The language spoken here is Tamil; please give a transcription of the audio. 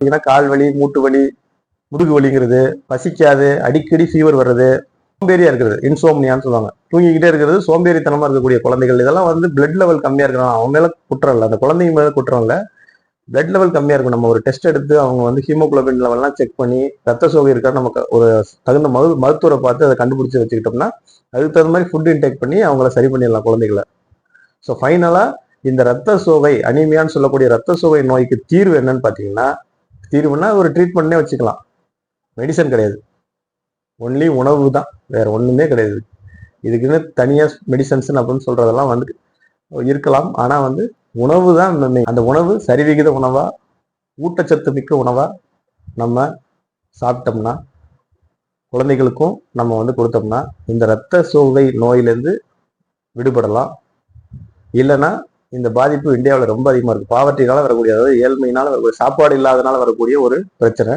பார்த்தீங்கன்னா கால் வலி மூட்டு வலி முதுகு வலிங்கிறது பசிக்காது அடிக்கடி ஃபீவர் வர்றது சோம்பேறியா இருக்கிறது இன்சோம்னியான்னு சொல்லுவாங்க. தூங்கிக்கிட்டே இருக்கிறது சோம்பேறித்தனமா இருக்கக்கூடிய குழந்தைகள். இதெல்லாம் வந்து பிளட் லெவல் கம்மியா இருக்கிறாங்க அவங்க மேல குற்றம் இல்லை. அந்த குழந்தைங்க மேல குற்றம் இல்லை. பிளட் லெவல் கம்மியா இருக்கும் நம்ம ஒரு டெஸ்ட் எடுத்து அவங்க வந்து ஹீமோகுளோபின் லெவல்லாம் செக் பண்ணி ரத்த சோகை இருக்கா நமக்கு ஒரு தகுந்த மரு மருத்துவரை பார்த்து அதை கண்டுபிடிச்சு வச்சுக்கிட்டோம்னா அதுக்கு தகுந்த மாதிரி ஃபுட் இன்டேக் பண்ணி அவங்கள சரி பண்ணிடலாம் குழந்தைகளை. ஸோ ஃபைனலா இந்த ரத்த சோகை அனிமியான்னு சொல்லக்கூடிய ரத்த சோகை நோய்க்கு தீர்வு என்னன்னு பார்த்தீங்கன்னா தீர்வுனா ஒரு ட்ரீட்மெண்ட்னே வச்சுக்கலாம். மெடிசன் கிடையாது. ஒன்லி உணவு தான். வேற ஒண்ணுமே கிடையாது. இதுக்குன்னு தனியா மெடிசன்ஸ் அப்படின்னு சொல்றதெல்லாம் வந்து இருக்கலாம். ஆனா வந்து உணவு தான் அந்த உணவு சரிவிகித உணவா ஊட்டச்சத்து மிக்க உணவா நம்ம சாப்பிட்டோம்னா குழந்தைகளுக்கும் நம்ம வந்து கொடுத்தோம்னா இந்த இரத்த சோகை நோயிலேருந்து விடுபடலாம். இல்லைன்னா இந்த பாதிப்பு இந்தியாவில் ரொம்ப அதிகமாக இருக்குது பாவர்ட்டினால வரக்கூடிய அதாவது ஏழ்மையினால் வரக்கூடிய சாப்பாடு இல்லாதனால வரக்கூடிய ஒரு பிரச்சனை.